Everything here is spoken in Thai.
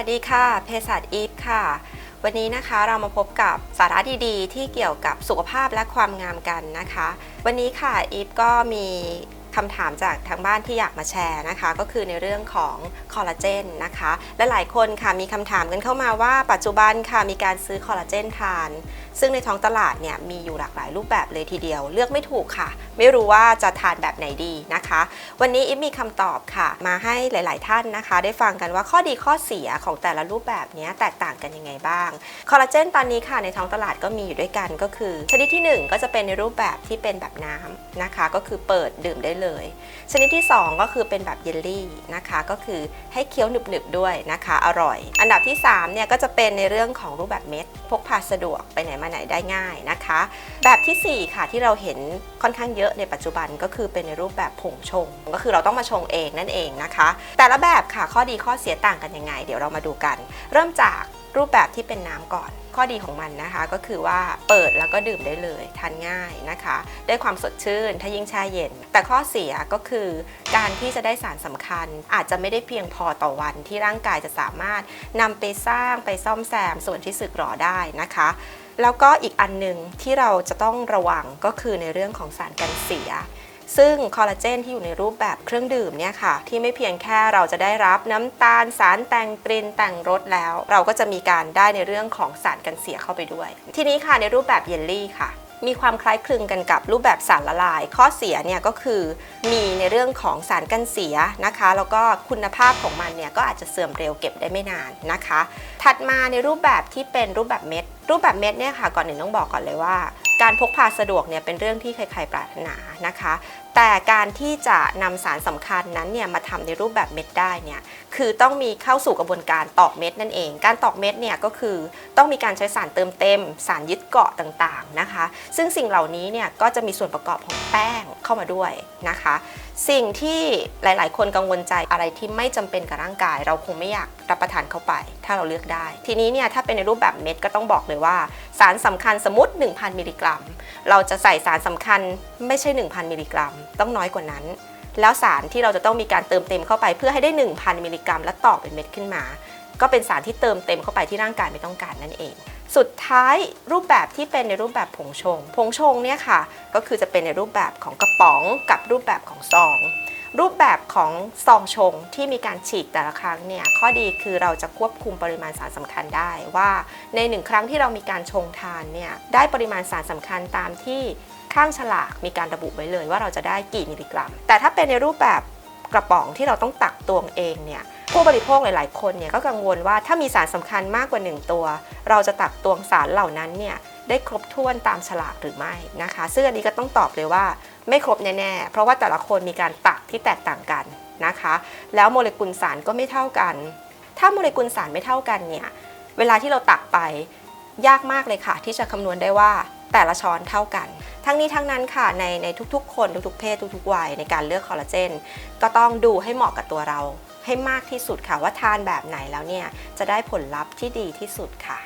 ัสดีค่ะเภสัชอีฟค่ะ วันนี้นะคะเรามาพบกับสาระดีๆ ที่เกี่ยวกับสุขภาพและความงามกันนะคะ วันนี้ค่ะอีฟก็มี คำถามจากทางบ้านที่อยากมาแชร์นะคะ ก็คือในเรื่องของคอลลาเจนนะคะและหลายคนค่ะมีคำถามกันเข้ามาว่า ปัจจุบันค่ะมีการซื้อคอลลาเจนทาน ซึ่งในท้องตลาดเนี่ยมีอยู่หลากหลายรูปแบบเลยทีเดียว เลือกไม่ถูกค่ะ ไม่รู้ว่าจะทานแบบไหนดีนะคะ วันนี้อิฟมีคำตอบค่ะ มาให้หลาย ๆ ท่านนะคะ ได้ฟังกันว่าข้อดีข้อเสียของแต่ละรูปแบบเนี้ยแตกต่างกันยังไงบ้างคอลลาเจนตอนนี้ค่ะในท้องตลาดก็มีอยู่ด้วยกันก็คือชนิดที่ 1 ก็จะเป็นในรูปแบบที่เป็นแบบน้ำนะคะ ก็คือเปิดดื่มได้เลยชนิดที่ 2 ก็คือเป็นแบบเยลลี่นะคะ ก็คือให้เคี้ยวหนึบๆด้วยนะคะ อร่อย อันดับที่ 3 เนี่ยก็จะเป็นในเรื่องของรูปแบบเม็ด พกพาสะดวกไปไหนมาไหนได้ง่ายนะคะ แบบทีสี่ 4 ค่ะที่เราเห็นค่อนข้างเยอะในปัจจุบันก็คือเป็นในรูปแบบผงชง ก็คือเราต้องมาชงเองนั่นเองนะคะ แต่ละแบบค่ะข้อดีข้อเสียต่างกันยังไง เดี๋ยวเรามาดูกัน เริ่มจาก รูปแบบที่เป็นน้ำก่อน ข้อดีของมันนะคะก็คือว่าเปิดแล้วก็ดื่มได้เลยทานง่ายนะคะ ได้ความสดชื่นถ้ายิ่งแช่เย็น แต่ข้อเสียก็คือการที่จะได้สารสำคัญ อาจจะไม่ได้เพียงพอต่อวันที่ร่างกายจะสามารถนำไปสร้างไปซ่อมแซมส่วนที่สึกหรอได้นะคะแล้วก็อีกอันหนึ่งที่เราจะต้องระวังก็คือในเรื่องของสารกันเสีย ซึ่งคอลลาเจนที่อยู่ในรูปแบบเครื่องดื่มเนี่ยค่ะ ที่ไม่เพียงแค่เราจะได้รับน้ำตาลสารแต่งกลิ่นแต่งรสแล้ว เราก็จะมีการได้ในเรื่องของสารกันเสียเข้าไปด้วย ทีนี้ค่ะในรูปแบบเยลลี่ค่ะมีความคล้ายคลึงกันกับรูปแบบสารละลาย ข้อเสียเนี่ยก็คือมีในเรื่องของสารกันเสียนะคะ แล้วก็คุณภาพของมันเนี่ยก็อาจจะเสื่อมเร็วเก็บได้ไม่นานนะคะ ถัดมาในรูปแบบที่เป็นรูปแบบเม็ด รูปแบบเม็ดเนี่ยค่ะก่อนหนึ่งต้องบอกก่อนเลยว่า การพกพาสะดวกเนี่ยเป็นเรื่องที่ใครๆปรารถนานะคะ แต่การที่จะนำสารสำคัญนั้นเนี่ยมาทำในรูปแบบเม็ดได้เนี่ยคือต้องมีเข้าสู่กระบวนการตอกเม็ดนั่นเอง การตอกเม็ดเนี่ยก็คือต้องมีการใช้สารเติมเต็ม สารยึดเกาะต่างๆนะคะ ซึ่งสิ่งเหล่านี้เนี่ยก็จะมีส่วนประกอบของแป้งเข้ามาด้วยนะคะ สิ่งที่หลาย ๆ คนกังวลใจอะไรที่ไม่จำเป็นกับร่างกาย เราคงไม่อยากรับประทานเข้าไป ถ้าเราเลือกได้ ทีนี้เนี่ยถ้าเป็นในรูปแบบเม็ดก็ต้องบอกเลยว่า สารสำคัญสมมติ 1,000 มิลลิกรัม เราจะใส่สารสำคัญไม่ใช่ 1,000 มิลลิกรัมต้องน้อยกว่านั้น แล้วสารที่เราจะต้องมีการเติมเต็มเข้าไปเพื่อให้ได้ 1,000 มิลลิกรัม และต่อเป็นเม็ดขึ้นมา ก็เป็นสารที่เติมเต็มเข้าไปที่ร่างกายไม่ต้องการนั่นเอง สุดท้ายรูปแบบที่เป็นในรูปแบบผงชง ผงชงเนี่ยค่ะก็คือจะเป็นในรูปแบบของกระป๋องกับรูปแบบของซอง รูปแบบของซองชงที่มีการฉีกแต่ละครั้งเนี่ยข้อดีคือเราจะควบคุมปริมาณสารสำคัญได้ว่าในหนึ่งครั้งที่เรามีการชงทานเนี่ยได้ปริมาณสารสำคัญตามที่ข้างฉลากมีการระบุไว้เลยว่าเราจะได้กี่มิลลิกรัม แต่ถ้าเป็นในรูปแบบ กระป๋องที่เราต้องตักตวงเองเนี่ยผู้บริโภคหลาย ๆ คนเนี่ยก็กังวลว่าถ้ามีสารสำคัญมากกว่า 1 ตัว เราจะตักตวงสารเหล่านั้นเนี่ยได้ครบถ้วนตามฉลากหรือไม่นะคะ ซึ่งอันนี้ก็ต้องตอบเลยว่าไม่ครบแน่ๆ เพราะว่าแต่ละคนมีการตักที่แตกต่างกันนะคะ แล้วโมเลกุลสารก็ไม่เท่ากัน ถ้าโมเลกุลสารไม่เท่ากันเนี่ยเวลาที่เราตักไปยากมากเลยค่ะ ที่จะคำนวณได้ว่า แต่ละช้อนเท่ากัน ทั้งนี้ทั้งนั้นค่ะในในทุกๆ คนทุกๆ เพศทุกๆ วัยในการเลือกคอลลาเจนก็ต้องดูให้เหมาะกับตัวเราให้มากที่สุดค่ะว่าทานแบบไหนแล้วเนี่ยจะได้ผลลัพธ์ที่ดีที่สุดค่ะ